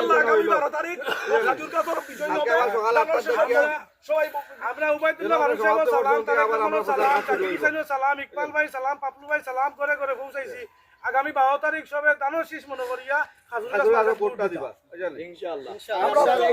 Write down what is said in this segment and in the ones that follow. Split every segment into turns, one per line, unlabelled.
ইনশাআল্লাহ আগামী বারো তারিখ খাজুর গাছের বিজয় হবে সবাই- সবাই আমরা উবাইদুল্লাহ ফারুক সালাম তারেক রহমানের সালাম জাকির সালাম ইকবাল ভাই সালাম পাপলু ভাই সালাম করে করে পৌঁছাইছি। আগামী বারো তারিখ সবে দানো শীষ মনে করিয়া ভোটটা দিবা আমরা। পলাশরায়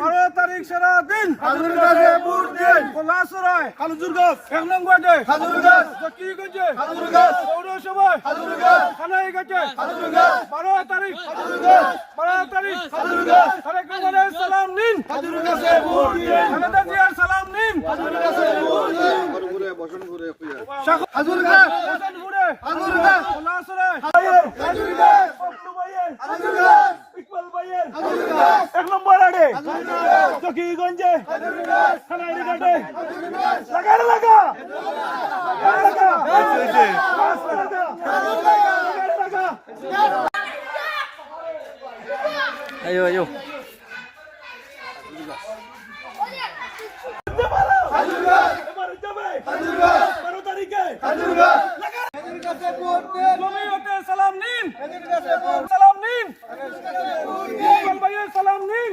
বারো তারিখ সারা দিন খাজুর ভোট দিন পলাশরায় খাজুর এক নম্বরে খাজুর গাছ জকিগঞ্জে খাজুর পৌরসভায় গেছে খাজুর গাছ বারো তারিখ খাজুর বারো তারিখ খাজুর তারেক রহমানের সালাম নিন খাজুর ভোট দিন খালেদা জিয়ার সালাম নিন খাজুর ভোট দিন খাজুর গাছ বসনপুরে খাজুর গাছ পলাশরায় খাজুর গাছ পপ্পু ভাইয়ের ইকবাল ভাইয়ের খাজুর এক নম্বর জকিগঞ্জে গেছে লাগা লাগা লাগা লাগা লাগা
Ayo, ayo.
এবারে যাবে বারো তারিখে জমিয়তে সালাম নিন সালাম নিন ইকবাল ভাইয়ের সালাম নিন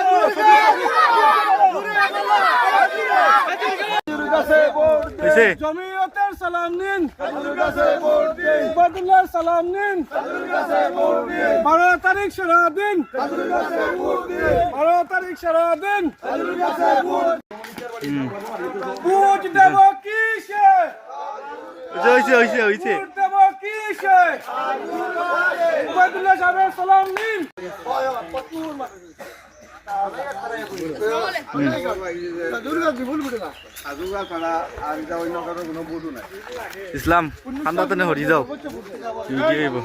হয়েছে
জমিয়তের সালাম নিন ইবাদুল্লাহর সালাম নিন বারো তারিখ সারা দিন বারো তারিখ সারা দিন ভোট দেব কিসে
হয়েছে হয়েছে হয়েছে
ভোট দেব কিসে ইবাদুল্লাহ সাহেবের সালাম নিন
ইসলাম ঠান্ডা তো হরি যাও। হইব